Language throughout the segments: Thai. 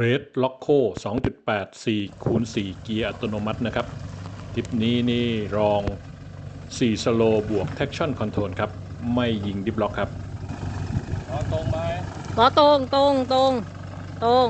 Red Loco 2.8 4คูณ4เกียร์อัตโนมัตินะครับทริปนี้นี่รอง4 slow บวก traction control ครับ ไม่ยิงดิฟล็อกครับเอาตรงไหมล้อตรงตรงตรงตรง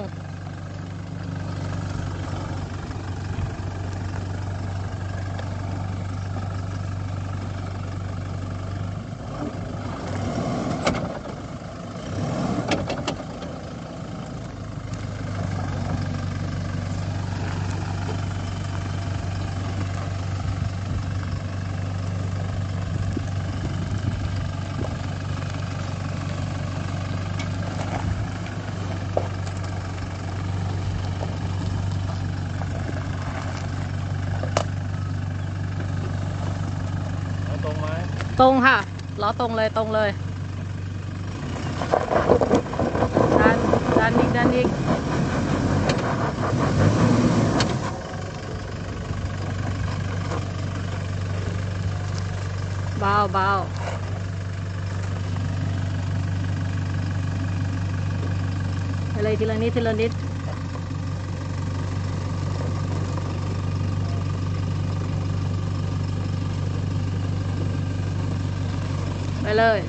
ตรงไหมตรงค่ะล้อตรงเลยตรงเลยดันดันอีกดันอีกเบาเบาไปเลยทีละนิดทีละนิด ไปเลย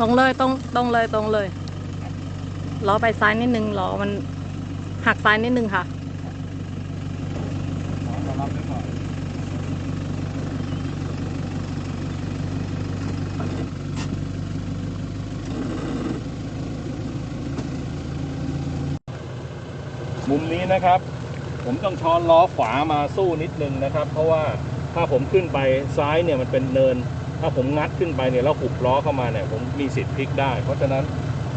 ตรงเลยตรงตรงเลยตรงเลยล้อไปซ้ายนิดนึงล้อมันหักซ้ายนิดนึงค่ะมุมนี้นะครับ ผมต้องช้อนล้อขวามาสู้นิดนึงนะครับ เพราะว่าถ้าผมขึ้นไปซ้ายเนี่ยมันเป็นเนิน ถ้าผมงัดขึ้นไปเนี่ยแล้วหุบล้อเข้ามาเนี่ยผมมีสิทธิ์พลิกได้ เพราะฉะนั้น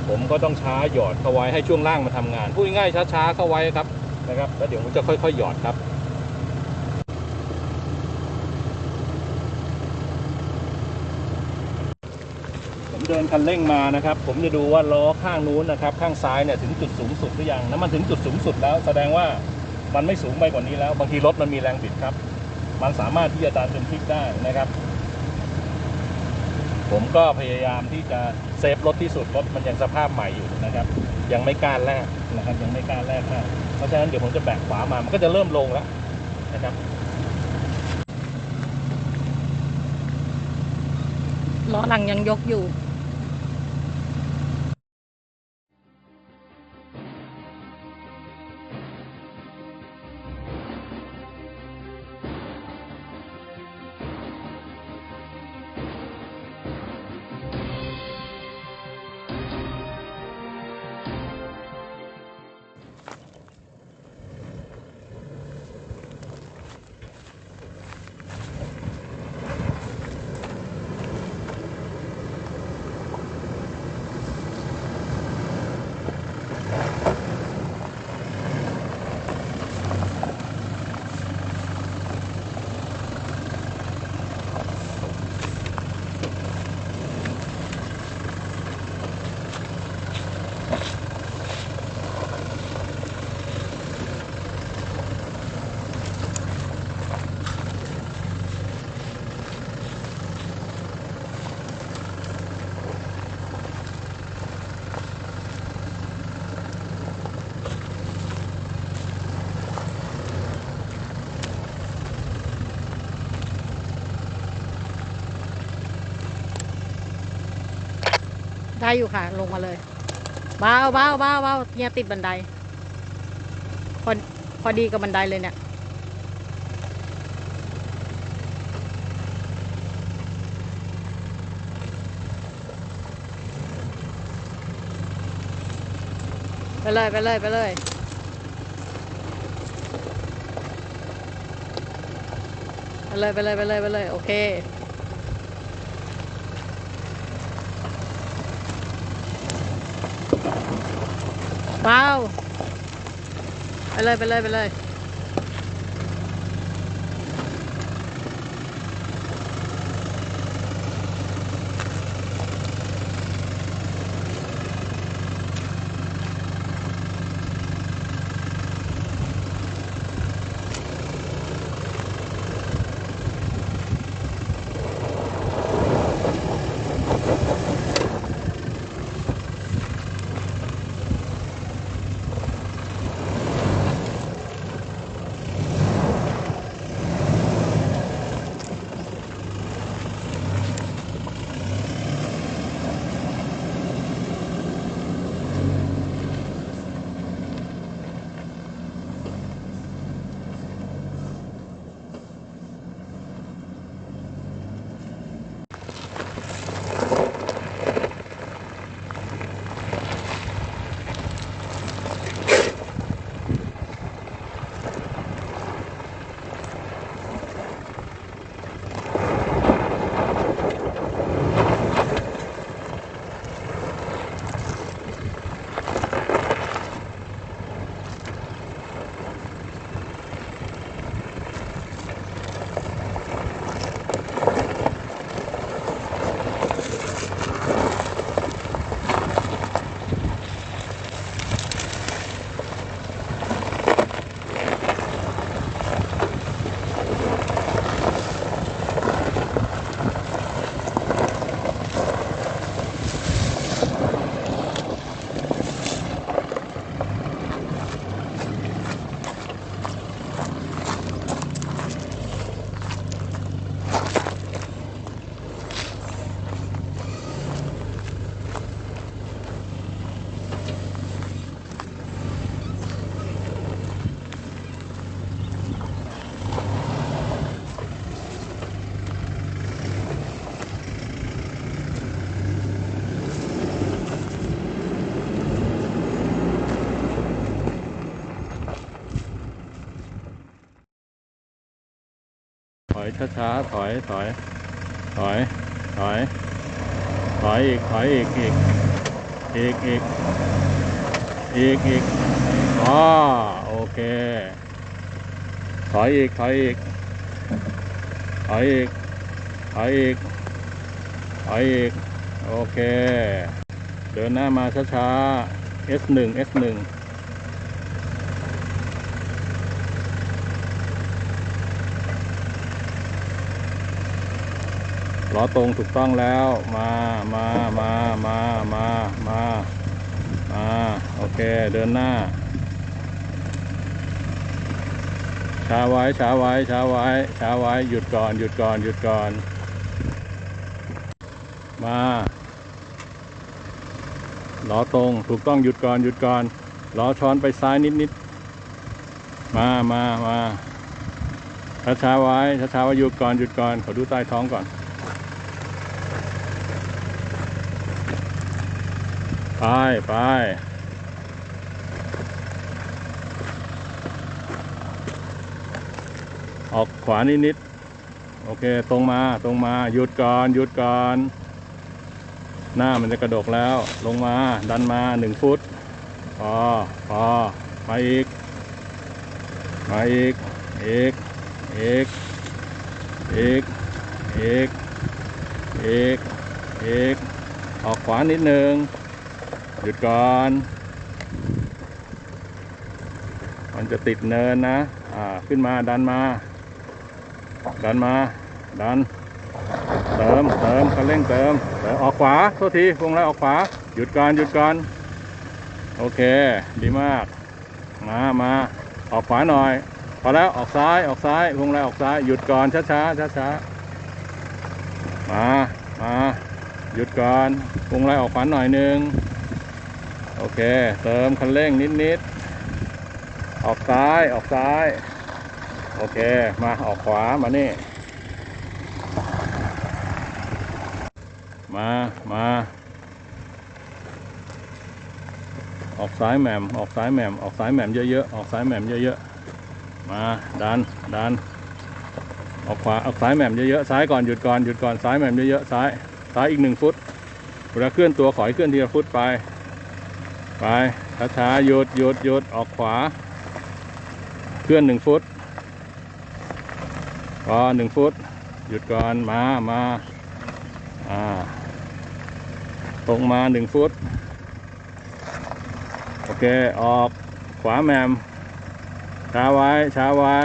ผมก็ต้องช้าหยอดเข้าไว้ให้ช่วงล่างมาทำงานพูดง่ายๆช้าๆเข้าไว้ครับนะครับ แล้วเดี๋ยวผมจะค่อยๆหยอดครับผมเดินคันเร่งมานะครับ ผมจะดูว่าล้อข้างนู้นนะครับ ข้างซ้ายเนี่ยถึงจุดสูงสุดหรือยังน้ำมันถึงจุดสูงสุดแล้ว แสดงว่ามันไม่สูงไปกว่านี้แล้ว บางทีรถมันมีแรงบิดครับ มันสามารถที่จะดันจนพลิกได้นะครับ ผมก็พยายามที่จะเซฟรถที่สุดรถมันยังสภาพใหม่อยู่นะครับ ยังไม่กล้ารแลกนะครับ ยังไม่กล้ารแลกมากเพราะฉะนั้นเดี๋ยวผมจะแบกขวามามันก็จะเริ่มลงแล้วนะครับล้อหลังยังยกอยู่ ได้อยู่ค่ะ ลงมาเลยเบาเบาเบาเบาเนี่ยติดบันได พอพอดีกับบันไดเลยเนี่ยไปเลย ไปเลย ไปเลย ไปเลย ไปเลย ไปเลย ไปเลย โอเค ว้าว ไปเลย ไปเลย ไปเลย ช้าๆถอยถอยถอยถอยถอยอีกถอยอีกอีกอีกอีกอีกอีกอ๋อโอเค ถอยอีกถอยอีกถอยอีกถอยอีกถอยอีกโอเค เดินหน้ามาช้าๆ S1 S1 ล้อตรงถูกต้องแล้ว มามามามามามามาโอเค เดินหน้าช้าไว้ช้าไว้ช้าไว้ช้าไว้หยุดก่อน หยุดก่อน หยุดก่อน มาล้อตรงถูกต้องหยุดก่อน หยุดก่อนล้อช้อนไปซ้ายนิดนิดๆมามามาช้าช้าไว้ช้าช้าไว้หยุดก่อนหยุดก่อนขอดูใต้ท้องก่อน ไปไปออกขวานิดนิดๆโอเค ตรงมาตรงมาหยุดก่อนหยุดก่อน หน้ามันจะกระดกแล้ว ลงมาดันมาหนึ่งฟุตพอพอมาอีก มาอีกอีกอีกอีกอีกอีกอีกออกขวานิดนึง หยุดก่อน มันจะติดเนินนะ อ่า ขึ้นมาดันมา ดันมา ดัน เติม เติมคันเร่งเติมเติมออกขวา โทษทีพวงไรออกขวา หยุดก่อน หยุดก่อน โอเค ดีมาก มา มา ออกขวาหน่อย พอแล้ว ออกซ้าย ออกซ้าย พวงไรออกซ้าย หยุดก่อน ช้าช้าช้าช้าๆมา มา หยุดก่อนพวงไรออกขวาหน่อยหนึง โอเค เติมคันเร่งนิดๆ ออกซ้ายออกซ้าย โอเค มาออกขวามานี่ มามาออกซ้ายแหม่มออกซ้ายแหม่มออกซ้ายแหม่มเยอะๆออกซ้ายแหม่มเยอะๆมาดันดันออกขวาออกซ้ายแหม่มเยอะๆซ้ายก่อนหยุดก่อนหยุดก่อนซ้ายแหม่มเยอะๆซ้ายซ้ายอีกหนึ่งฟุตเวลาเคลื่อนตัวขอให้เคลื่อนทีละฟุตไป ไปช้าๆหยุดหยุดหยุดออกขวา เคลื่อนหนึ่งฟุตพอหนึ่งฟุต หยุดก่อนมามาอ่าตรงมาหนึ่งฟุต โอเค ออกขวาแมมช้าไว้ช้าไว้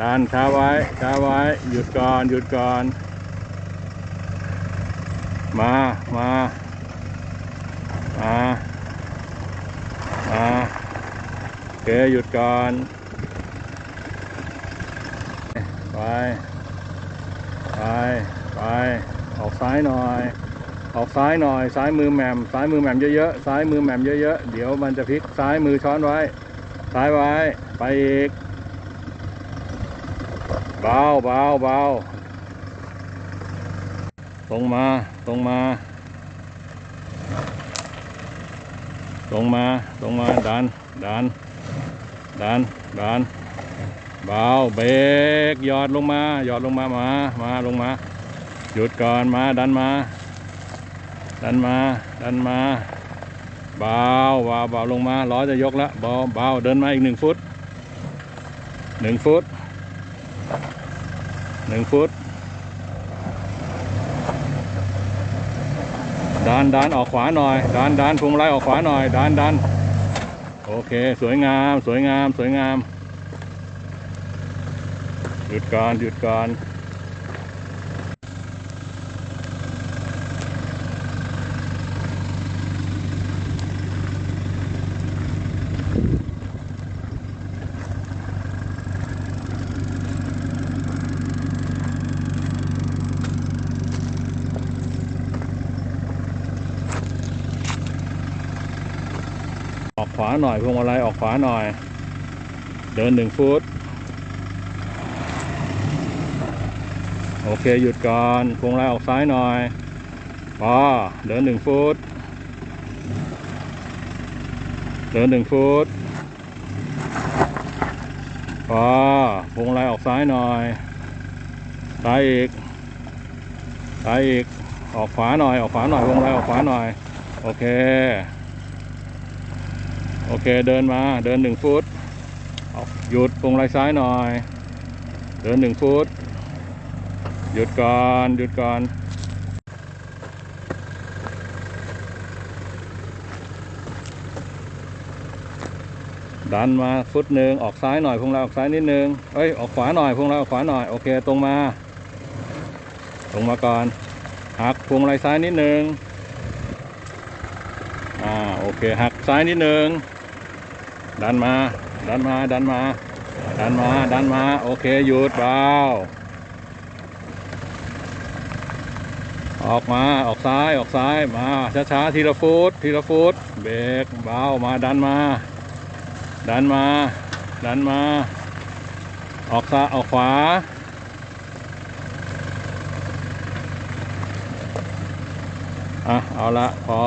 ดันช้าไว้ช้าไว้ หยุดก่อน หยุดก่อน มา มา มาโอ เคหยุดก่อน ไป ไป ไป ออกซ้ายหน่อย ออกซ้ายหน่อย ซ้ายมือแหม่ม ซ้ายมือแหม่มเยอะๆ ซ้ายมือแหม่มเยอะๆ เดี๋ยวมันจะพลิก ซ้ายมือช้อนไว้ ซ้ายไว้ ไปอีก เบาเบาเบาตรงมา ตรงมาตรงมาตรงมาดันดัน ดันดันเบาเบรกหยอดลงมาหยอดลงมามามาลงมา หยุดก่อนมาดันมา ดันมาดันมาเบาเบาเบาลงมาล้อจะยกแล้วเบาเบาเดินมาอีกหนึ่งฟุตหนึ่งฟุตหนึ่งฟุตดันดันออกขวาหน่อยดันดันพวงมาลัยออกขวาหน่อยดันดัน อเค สวยงาม สวยงาม สวยงาม หยุดก่อน หยุดก่อน ออกขวาหน่อยพวงมาลัยออกขวาหน่อย เดินหนึ่งฟุตโอเคหยุดก่อนพวงมาลัยออกซ้ายหน่อยพอเดินหนึ่งฟุตเดินหนึ่งฟุตพอพวงมาลัยออกซ้ายหน่อยซ้ายอีกซ้ายอีกออกขวาหน่อยออกขวาหน่อยพวงมาลัยออกขวาหน่อย โอเค เคเดินมาเดินหนึ่งฟุตออกหยุดพวงมาลัยซ้ายหน่อย เดินหนึ่งฟุต หยุดก่อนหยุดก่อนดันมาฟุตหนึ่งออกซ้ายหน่อยพวงมาลัยออกซ้ายนิดนึงเอ้ยออกขวาหน่อยพวงมาลัยออกขวาหน่อยโอเคตรงมา ตรงมาก่อนหักพวงมาลัยซ้ายนิดนึงอ่าโอเคหักซ้ายนิดนึง ดันมา ดันมา ดันมา ดันมา ดันมา โอเค หยุดเบาออกมาออกซ้ายออกซ้ายมาช้าๆทีละฟุตทีละฟุตเบรกเบามาดันมา ดันมา ดันมา ออกซ้ายออกขวา อะ เอาละพอ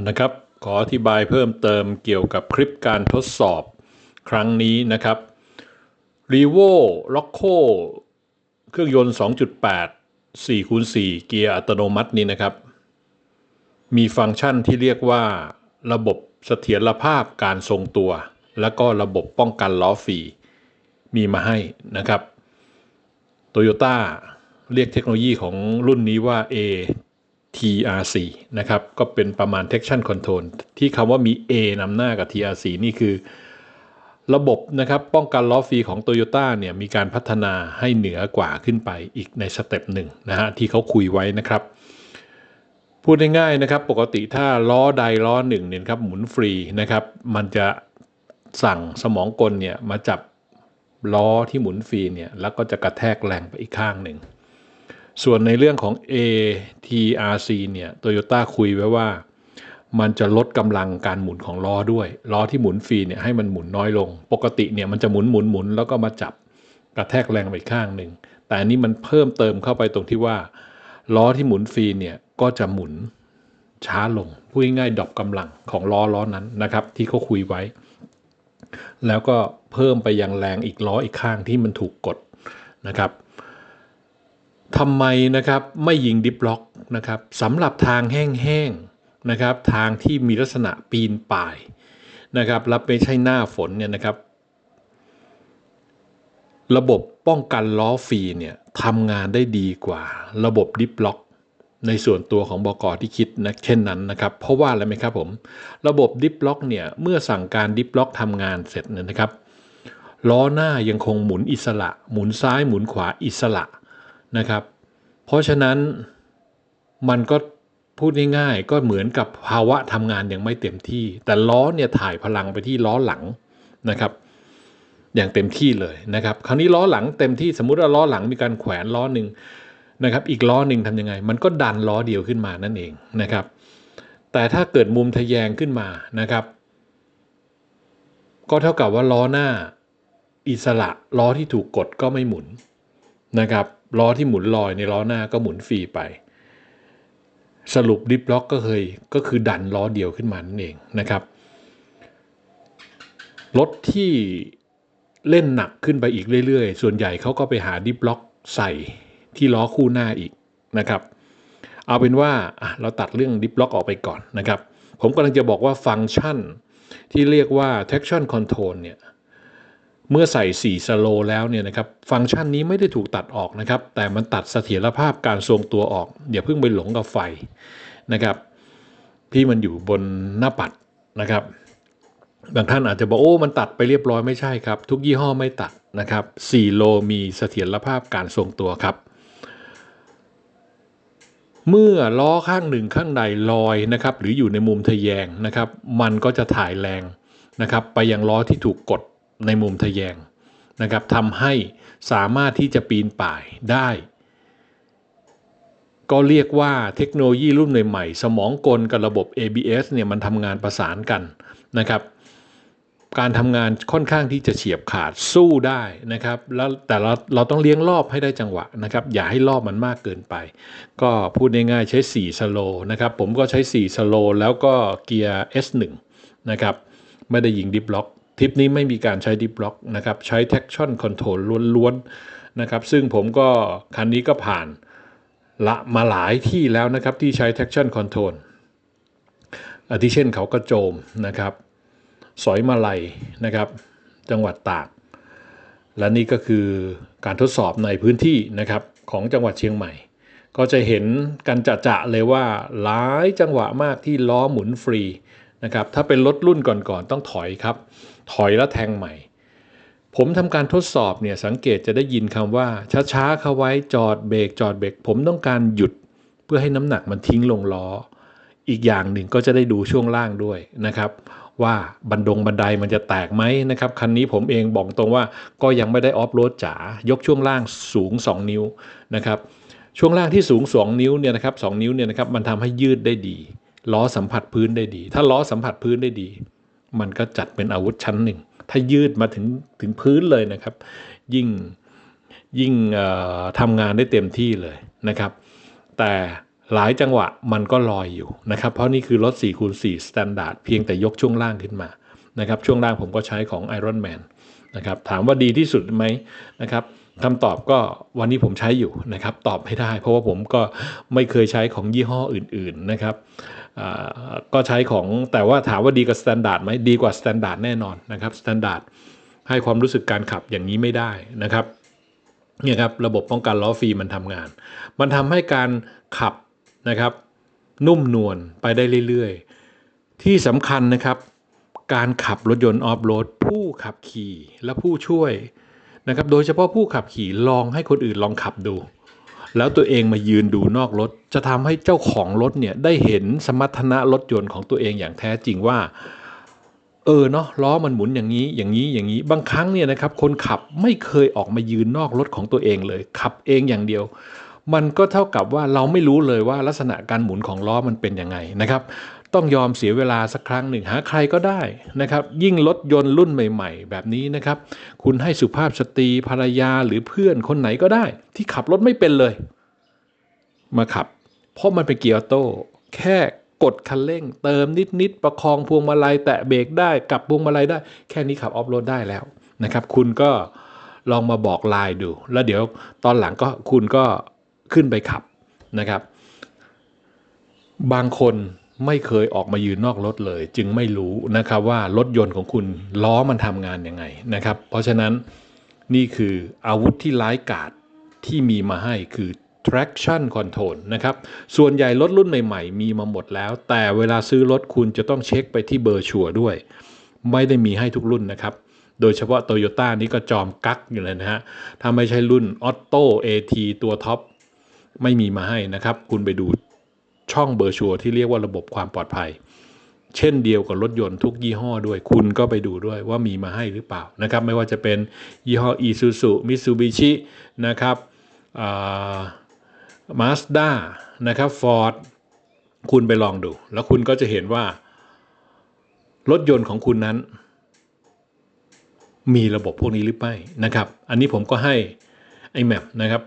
นนะครับ ขออธิบายเพิ่มเติมเกี่ยวกับคลิปการทดสอบครั้งนี้นะครับ r e v o l o c o เครื่องยนต์ 2.8 4คูณ4เกียร์อัตโนมัตินี้นะครับ มีฟังก์ชันที่เรียกว่า ระบบเสถียรภาพการทรงตัว แล้วก็ระบบป้องกันล้อฟรีมีมาให้นะครับโตโยต้าเรียกเทคโนโลยีของรุ่นนี้ว่า T.R.C. นะครับ ก็เป็นประมาณ traction control ที่คำว่ามี A นำหน้ากับ TRC นี่คือ ระบบนะครับป้องกันล้อฟรีของ Toyota เนี่ยมีการพัฒนาให้เหนือกว่าขึ้นไปอีกในสเต็ปหนึ่งนะฮะที่เขาคุยไว้นะครับ พูดง่ายๆนะครับ ปกติถ้าล้อใดล้อหนึ่งเนี่ยครับหมุนฟรีนะครับ มันจะสั่งสมองกลเนี่ยมาจับล้อที่หมุนฟรีเนี่ยแล้วก็จะกระแทกแรงไปอีกข้างหนึ่ง ส่วนในเรื่องของ ATRC เนี่ย Toyota คุยไว้ว่า มันจะลดกำลังการหมุนของล้อด้วย ล้อที่หมุนฟรีเนี่ยให้มันหมุนน้อยลง ปกติเนี่ยมันจะหมุนหมุนหมุนแล้วก็มาจับกระแทกแรงไปข้างหนึ่ง แต่อันนี้มันเพิ่มเติมเข้าไปตรงที่ว่า ล้อที่หมุนฟรีเนี่ยก็จะหมุนช้าลงพูดง่ายๆดรอปกำลังของล้อล้อนั้นนะครับที่เขาคุยไว้ แล้วก็เพิ่มไปยังแรงอีกล้ออีกข้างที่มันถูกกดนะครับ ทำไมนะครับไม่ยิงดิฟล็อกนะครับสำหรับทางแห้งๆนะครับทางที่มีลักษณะปีนป่ายนะครับและไม่ใช่หน้าฝนเนี่ยนะครับ ระบบป้องกันล้อฟรีเนี่ยทำงานได้ดีกว่า ระบบดิฟล็อก ในส่วนตัวของบกที่คิดนะเช่นนั้นนะครับ เพราะว่าอะไรไหมครับผม ระบบดิฟล็อกเนี่ยเมื่อสั่งการดิฟล็อกทำงานเสร็จเนี่ยนะครับล้อหน้ายังคงหมุนอิสระ หมุนซ้ายหมุนขวาอิสระ นะครับ เพราะฉะนั้นมันก็พูดง่ายๆก็เหมือนกับภาวะทำงานยังไม่เต็มที่ แต่ล้อเนี่ยถ่ายพลังไปที่ล้อหลังนะครับ อย่างเต็มที่เลยนะครับ คราวนี้ล้อหลังเต็มที่สมมุติว่าล้อหลังมีการแขวนล้อหนึ่งนะครับ อีกล้อหนึ่งทำยังไง มันก็ดันล้อเดียวขึ้นมานั่นเองนะครับ แต่ถ้าเกิดมุมทะแยงขึ้นมานะครับ ก็เท่ากับว่าล้อหน้าอิสระล้อที่ถูกกดก็ไม่หมุนนะครับ ล้อที่หมุนลอยในล้อหน้าก็หมุนฟรีไป สรุปดิฟล็อกก็เคยก็คือดันล้อเดียวขึ้นมานั่นเองนะครับรถที่เล่นหนักขึ้นไปอีกเรื่อย ๆ ส่วนใหญ่เขาก็ไปหาดิฟล็อกใส่ที่ล้อคู่หน้าอีกนะครับ เอาเป็นว่าเราตัดเรื่องดิฟล็อกออกไปก่อนนะครับ ผมกำลังจะบอกว่าฟังก์ชันที่เรียกว่า traction control เนี่ย เมื่อใส่ 4 สโลแล้วเนี่ยนะครับฟังก์ชันนี้ไม่ได้ถูกตัดออกนะครับ แต่มันตัดเสถียรภาพการทรงตัวออกอย่าเพิ่งไปหลงกับไฟนะครับ ที่มันอยู่บนหน้าปัดนะครับบางท่านอาจจะบอกโอ้มันตัดไปเรียบร้อยไม่ใช่ครับ ทุกยี่ห้อไม่ตัดนะครับ4โลมีเสถียรภาพการทรงตัวครับ เมื่อล้อข้างหนึ่งข้างใดลอยนะครับ หรืออยู่ในมุมทะแยงนะครับ มันก็จะถ่ายแรงนะครับ ไปยังล้อที่ถูกกด ในมุมทะแยงนะครับทำให้สามารถที่จะปีนป่ายได้ ก็เรียกว่าเทคโนโลยีรุ่นใหม่ๆสมองกลกับระบบ ABS เนี่ยมันทำงานประสานกันนะครับการทำงานค่อนข้างที่จะเฉียบขาดสู้ได้นะครับแล้วแต่เราเราต้องเลี้ยงรอบให้ได้จังหวะนะครับอย่าให้รอบมันมากเกินไป ก็พูดง่ายๆใช้ 4 สโลนะครับผมก็ใช้ 4 สโลแล้วก็เกียร์ S1 นะครับไม่ได้ยิงดิฟล็อก ทริปนี้ไม่มีการใช้ดิฟล็อกนะครับ ใช้ traction control ล้วนๆนะครับ ซึ่งผมก็คันนี้ก็ผ่านละมาหลายที่แล้วนะครับ ที่ใช้ traction control อาทิเช่นเขากระโจมนะครับ สอยมาลัยนะครับ จังหวัดตาก และนี่ก็คือการทดสอบในพื้นที่นะครับของจังหวัดเชียงใหม่ ก็จะเห็นกันจะๆเลยว่าหลายจังหวะมากที่ล้อหมุนฟรีนะครับ ถ้าเป็นรถรุ่นก่อนๆต้องถอยครับ ถอยแล้วแทงใหม่ ผมทำการทดสอบเนี่ยสังเกตจะได้ยินคำว่า ช้าๆเข้าไว้จอดเบรกจอดเบรกผมต้องการหยุดเพื่อให้น้ำหนักมันทิ้งลงล้อ อีกอย่างหนึ่งก็จะได้ดูช่วงล่างด้วยนะครับ ว่าบันดงบันไดมันจะแตกไหมนะครับคันนี้ผมเองบอกตรงว่าก็ยังไม่ได้ออฟโรดจ๋ายกช่วงล่างสูง 2 นิ้วนะครับช่วงล่างที่สูง 2 นิ้วเนี่ยนะครับสนิ้วเนี่ยนะครับมันทำให้ยืดได้ดี ล้อสัมผัสพื้นได้ดี ถ้าล้อสัมผัสพื้นได้ดี มันก็จัดเป็นอาวุธชั้นหนึ่ง ถ้ายืดมาถึงถึงพื้นเลยนะครับ ยิ่งยิ่งทำงานได้เต็มที่เลยนะครับ แต่หลายจังหวะมันก็ลอยอยู่นะครับ เพราะนี่คือรถ4คูณ4 Standard เพียงแต่ยกช่วงล่างขึ้นมานะครับ ช่วงล่างผมก็ใช้ของ Iron Man นะครับ ถามว่าดีที่สุดไหมนะครับ คำตอบก็วันนี้ผมใช้อยู่นะครับตอบไม่ได้ เพราะว่าผมก็ไม่เคยใช้ของยี่ห้ออื่นๆนะครับก็ใช้ของแต่ว่าถามว่าดีกว่าสแตนดาร์ดไหมดีกว่าสแตนดาร์ดแน่นอนนะครับสแตนดาร์ดให้ความรู้สึกการขับอย่างนี้ไม่ได้นะครับเนี่ยครับระบบป้องกันล้อฟรีมันทำงาน มันทำให้การขับนะครับนุ่มนวลไปได้เรื่อยๆ ที่สำคัญนะครับ การขับรถยนต์ออฟโรดผู้ขับขี่และผู้ช่วย นะครับโดยเฉพาะผู้ขับขี่ลองให้คนอื่นลองขับดู แล้วตัวเองมายืนดูนอกรถ จะทำให้เจ้าของรถเนี่ยได้เห็นสมรรถนะรถยนต์ของตัวเองอย่างแท้จริงว่า เออเนาะล้อมันหมุนอย่างนี้อย่างนี้อย่างนี้บางครั้งเนี่ยนะครับคนขับไม่เคยออกมายืนนอกรถของตัวเองเลย ขับเองอย่างเดียวมันก็เท่ากับว่าเราไม่รู้เลยว่าลักษณะการหมุนของล้อมันเป็นยังไงนะครับ ต้องยอมเสียเวลาสักครั้งหนึ่งหาใครก็ได้นะครับ ยิ่งรถยนต์รุ่นใหม่ ๆ แบบนี้นะครับ คุณให้สุภาพสตรีภรรยาหรือเพื่อนคนไหนก็ได้ ที่ขับรถไม่เป็นเลย มาขับ เพราะมันเป็นเกียร์โต้แค่กดคันเร่ง เติมนิดๆประคองพวงมาลัยแตะเบรกได้กลับพวงมาลัยได้ แค่นี้ขับออฟโรดได้แล้วนะครับ คุณก็ลองมาบอกไลน์ดู แล้วเดี๋ยวตอนหลังก็คุณก็ขึ้นไปขับนะครับ บางคน ไม่เคยออกมายืนนอกรถเลย จึงไม่รู้นะครับว่ารถยนต์ของคุณล้อมันทำงานยังไงนะครับ เพราะฉะนั้นนี่คืออาวุธที่ร้ายกาจที่มีมาให้คือ traction control นะครับ ส่วนใหญ่รถรุ่นใหม่ๆ มีมาหมดแล้ว แต่เวลาซื้อรถคุณจะต้องเช็คไปที่เบอร์ชัวร์ด้วย ไม่ได้มีให้ทุกรุ่นนะครับ โดยเฉพาะ Toyota นี่ก็จอมกักอยู่เลยนะฮะ ถ้าไม่ใช่รุ่น Auto AT ตัวท็อปไม่มีมาให้นะครับ คุณไปดู ช่องเบอร์ชัวร์ที่เรียกว่าระบบความปลอดภัย เช่นเดียวกับรถยนต์ทุกยี่ห้อด้วย คุณก็ไปดูด้วยว่ามีมาให้หรือเปล่านะครับไม่ว่าจะเป็นยี่ห้อ Isuzu Mitsubishi นะครับมาสด้านะครับ Ford คุณไปลองดู แล้วคุณก็จะเห็นว่า รถยนต์ของคุณนั้น มีระบบพวกนี้หรือไม่นะครับ อันนี้ผมก็ให้ไอแมปนะครับ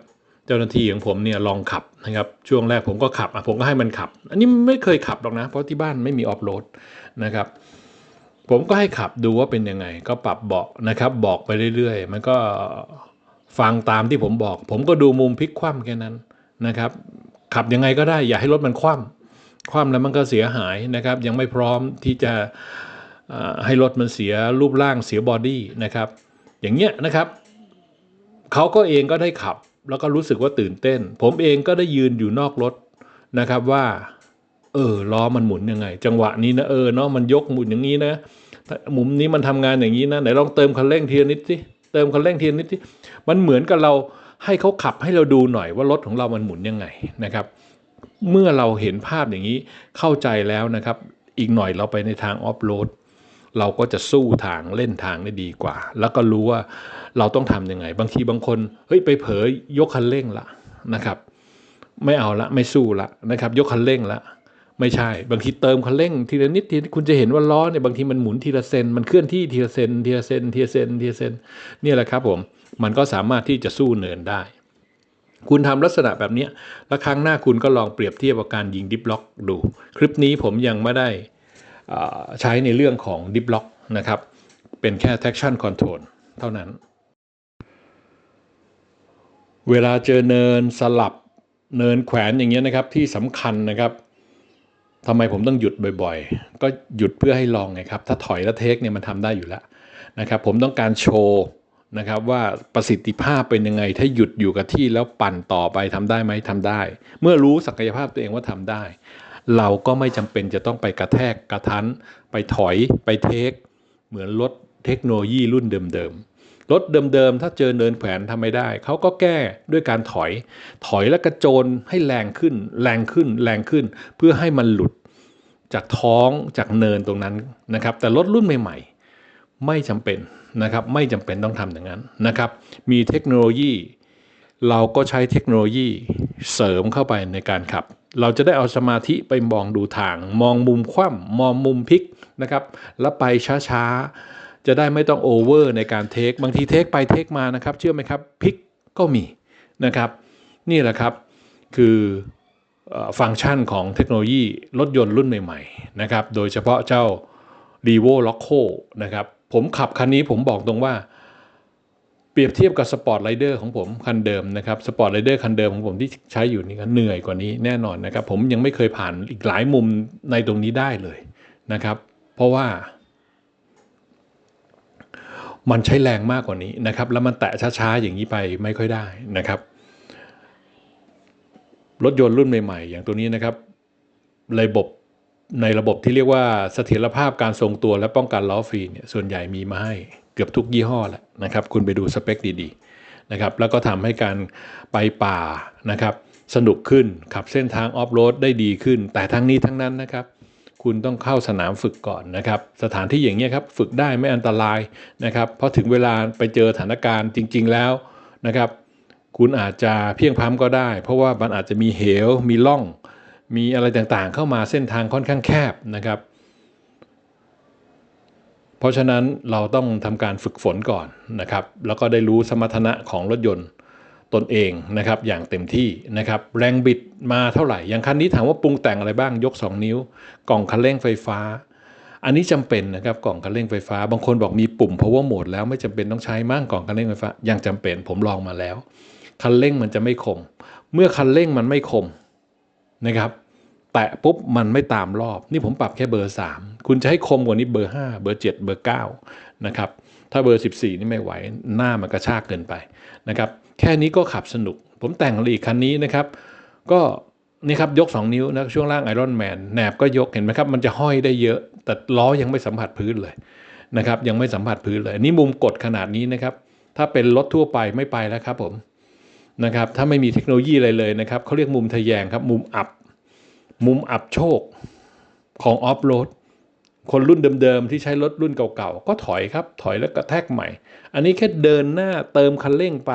เจ้าหน้าที่ของผมเนี่ยลองขับนะครับช่วงแรกผมก็ขับผมก็ให้มันขับ อันนี้ไม่เคยขับหรอกนะ เพราะที่บ้านไม่มีออฟโรดนะครับผมก็ให้ขับดูว่าเป็นยังไง ก็ปรับเบาะนะครับ บอกไปเรื่อยๆ มันก็ฟังตามที่ผมบอก ผมก็ดูมุมพลิกคว่ำแค่นั้นนะครับ ขับยังไงก็ได้อย่าให้รถมันคว่ำคว่ำแล้วมันก็เสียหายนะครับ ยังไม่พร้อมที่จะให้รถมันเสียรูปร่างเสียบอดี้นะครับ อย่างเงี้ยนะครับเขาก็เองก็ได้ขับ แล้วก็รู้สึกว่าตื่นเต้น ผมเองก็ได้ยืนอยู่นอกรถนะครับว่า เออล้อมันหมุนยังไง จังหวะนี้นะเออเนาะมันยกหมุนอย่างนี้นะมุมนี้มันทำงานอย่างนี้นะไหนลองเติมคันเร่งทีละนิดสิเติมคันเร่งทีละนิดสิมันเหมือนกับเราให้เขาขับให้เราดูหน่อยว่ารถของเรามันหมุนยังไงนะครับ เมื่อเราเห็นภาพอย่างนี้เข้าใจแล้วนะครับ อีกหน่อยเราไปในทางออฟโรด เราก็จะสู้ทางเล่นทางได้ดีกว่า แล้วก็รู้ว่าเราต้องทำยังไง บางทีบางคนเฮ้ยไปเผลอยกคันเร่งละนะครับ ไม่เอาละไม่สู้ละนะครับ ยกคันเร่งละไม่ใช่ บางทีเติมคันเร่งทีละนิดทีนิดคุณจะเห็นว่าล้อเนี่ยบางทีมันหมุนทีละเซนมันเคลื่อนที่ทีละเซนทีละเซนทีละเซนทีละเซนเนี่ยแหละครับผมมันก็สามารถที่จะสู้เนินได้ คุณทำลักษณะแบบนี้แล้วครั้งหน้าคุณก็ลองเปรียบเทียบกับการยิงดิฟล็อกดู คลิปนี้ผมยังไม่ได้ ใช้ในเรื่องของ Deep Lock นะครับ เป็นแค่ traction control เท่านั้น เวลาเจอเนินสลับเนินแขวนอย่างเงี้ยนะครับที่สำคัญนะครับทำไมผมต้องหยุดบ่อยๆ ก็หยุดเพื่อให้ลองไงครับ ถ้าถอยแล้วเทคเนี่ยมันทำได้อยู่แล้วนะครับ ผมต้องการโชว์นะครับว่าประสิทธิภาพเป็นยังไง ถ้าหยุดอยู่กับที่แล้วปั่นต่อไปทำได้ไหมทำได้ เมื่อรู้ศักยภาพตัวเองว่าทำได้ เราก็ไม่จำเป็นจะต้องไปกระแทกกระทันไปถอยไปเทค เหมือนรถเทคโนโลยีรุ่นเดิมๆรถเดิมๆถ้าเจอเนินแขวนทำไม่ได้ เขาก็แก้ด้วยการถอย ถอยแล้วกระโจนให้แรงขึ้น แรงขึ้นแรงขึ้น เพื่อให้มันหลุดจากท้องจากเนินตรงนั้นนะครับ แต่รถรุ่นใหม่ ๆ ไม่จำเป็นนะครับ ไม่จำเป็นต้องทำอย่างนั้นนะครับ มีเทคโนโลยี เราก็ใช้เทคโนโลยีเสริมเข้าไปในการขับ เราจะได้เอาสมาธิไปมองดูทาง มองมุมคว่ำมองมุมพลิกนะครับ แล้วไปช้าๆ จะได้ไม่ต้องโอเวอร์ในการเทค บางทีเทคไปเทคมานะครับ เชื่อไหมครับพลิกก็มีนะครับ นี่แหละครับคือฟังก์ชันของเทคโนโลยีรถยนต์รุ่นใหม่ๆนะครับ โดยเฉพาะเจ้า r e v o l o c o นะครับ ผมขับคันนี้ผมบอกตรงว่า เปรียบเทียบกับสปอร์ตไรเดอร์ของผมคันเดิมนะครับสปอร์ตไรเดอร์คันเดิมของผมที่ใช้อยู่นี่ก็เหนื่อยกว่านี้แน่นอนนะครับ ผมยังไม่เคยผ่านอีกหลายมุมในตรงนี้ได้เลยนะครับ เพราะว่ามันใช้แรงมากกว่านี้นะครับ แล้วมันแตะช้าๆ อย่างนี้ไปไม่ค่อยได้นะครับ รถยนต์รุ่นใหม่ๆ อย่างตัวนี้นะครับระบบในระบบที่เรียกว่าเสถียรภาพการทรงตัวและป้องกันล้อฟรีเนี่ยส่วนใหญ่มีมาให้ เกือบทุกยี่ห้อแหละนะครับ คุณไปดูสเปคดีๆนะครับ แล้วก็ทำให้การไปป่านะครับ สนุกขึ้นขับเส้นทางออฟโรดได้ดีขึ้น แต่ทั้งนี้ทั้งนั้นนะครับ คุณต้องเข้าสนามฝึกก่อนนะครับ สถานที่อย่างเงี้ครับฝึกได้ไม่อันตรายนะครับเพราะถึงเวลาไปเจอสถานการณ์จริง ๆ แล้วนะครับ คุณอาจจะเพียงพล้ำก็ได้ เพราะว่ามันอาจจะมีเหวมีล่อง มีอะไรต่างๆ เข้ามาเส้นทางค่อนข้างแคบนะครับ เพราะฉะนั้นเราต้องทำการฝึกฝนก่อนนะครับ แล้วก็ได้รู้สมรรถนะของรถยนต์ตนเองนะครับอย่างเต็มที่นะครับ แรงบิดมาเท่าไหร่ อย่างคันนี้ถามว่าปรุงแต่งอะไรบ้างยก 2 นิ้ว กล่องคันเร่งไฟฟ้า อันนี้จำเป็นนะครับกล่องคันเร่งไฟฟ้า บางคนบอกมีปุ่ม power mode แล้วไม่จำเป็นต้องใช้มั่งกล่องคันเร่งไฟฟ้ายังจำเป็นผมลองมาแล้ว คันเร่งมันจะไม่คม เมื่อคันเร่งมันไม่คมนะครับ แตะปุ๊บมันไม่ตามรอบ นี่ผมปรับแค่เบอร์ 3 คุณจะให้คมกว่านี้เบอร์ 5 เบอร์ 7 เบอร์9นะครับถ้าเบอร์ 14 นี่ไม่ไหวหน้ามันกระชากเกินไปนะครับแค่นี้ก็ขับสนุก ผมแต่งอีกคันนี้นะครับก็นี่ครับยก 2 นิ้วนะช่วงล่างไอรอนแมนแหนบก็ยกเห็นไหมครับมันจะห้อยได้เยอะ แต่ล้อยังไม่สัมผัสพื้นเลยนะครับยังไม่สัมผัสพื้นเลยนี่มุมกดขนาดนี้นะครับถ้าเป็นรถทั่วไปไม่ไปแล้วครับผมนะครับถ้าไม่มีเทคโนโลยีอะไรเลยนะครับเขาเรียกมุมทะแยงครับมุมอับ มุมอับโชคของออฟโรดคนรุ่นเดิมๆ ที่ใช้รถรุ่นเก่าๆ ก็ถอยครับ ถอยแล้วก็แทกใหม่ อันนี้แค่เดินหน้าเติมคันเร่งไป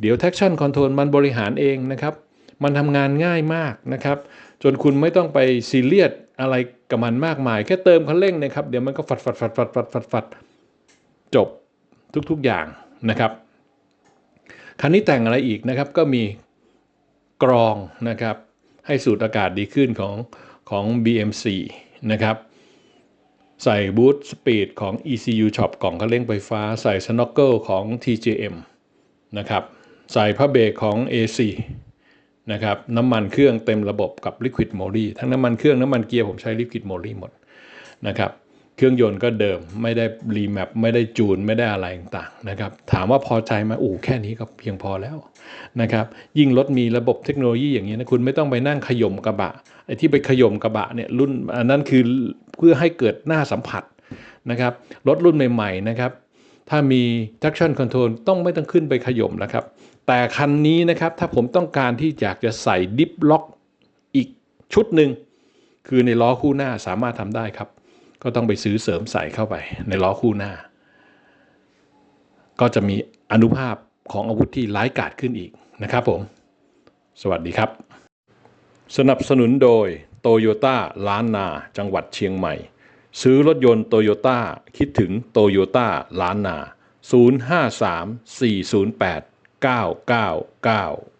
เดี๋ยว traction control มันบริหารเองนะครับ มันทำงานง่ายมากนะครับ จนคุณไม่ต้องไปซีเรียสอะไรกับมันมากมาย แค่เติมคันเร่งนะครับ เดี๋ยวมันก็ฟัดฟัดฟัดฟัดฟัดฟัดฟัดจบทุกๆอย่างนะครับ คันนี้แต่งอะไรอีกนะครับ ก็มีกรองนะครับ ให้สูดอากาศดีขึ้นของของ BMC นะครับ ใส่บูทสปีดของ ECU Shop กล่องคันเร่งไฟฟ้า ใส่สโนกเกิลของ TJM นะครับ ใส่ผ้าเบรกของ AC นะครับ น้ำมันเครื่องเต็มระบบกับ Liquid Moly ทั้งน้ำมันเครื่องน้ำมันเกียร์ผมใช้ Liquid Moly หมดนะครับ เครื่องยนต์ก็เดิมไม่ได้รีแมปไม่ได้จูนไม่ได้อะไรต่างๆนะครับถามว่าพอใจไหมโอ้แค่นี้ก็เพียงพอแล้วนะครับยิ่งรถมีระบบเทคโนโลยีอย่างนี้นะคุณไม่ต้องไปนั่งขย่มกระบะไอ้ที่ไปขย่มกระบะเนี่ยรุ่นอันนั้นคือเพื่อให้เกิดหน้าสัมผัสนะครับรถรุ่นใหม่ๆนะครับถ้ามี traction control ต้องไม่ต้องขึ้นไปขย่มแล้วครับแต่คันนี้นะครับถ้าผมต้องการที่อยากจะใส่ดิฟล็อกอีกชุดหนึ่งคือในล้อคู่หน้าสามารถทำได้ครับ ก็ต้องไปซื้อเสริมใส่เข้าไป ในล้อคู่หน้า ก็จะมีอนุภาพของอาวุธที่ร้ายกาจขึ้นอีกนะครับผม สวัสดีครับ สนับสนุนโดยโตโยต้าล้านนา จังหวัดเชียงใหม่ ซื้อรถยนต์โตโยต้าคิดถึงโตโยต้าล้านนา 053 408 999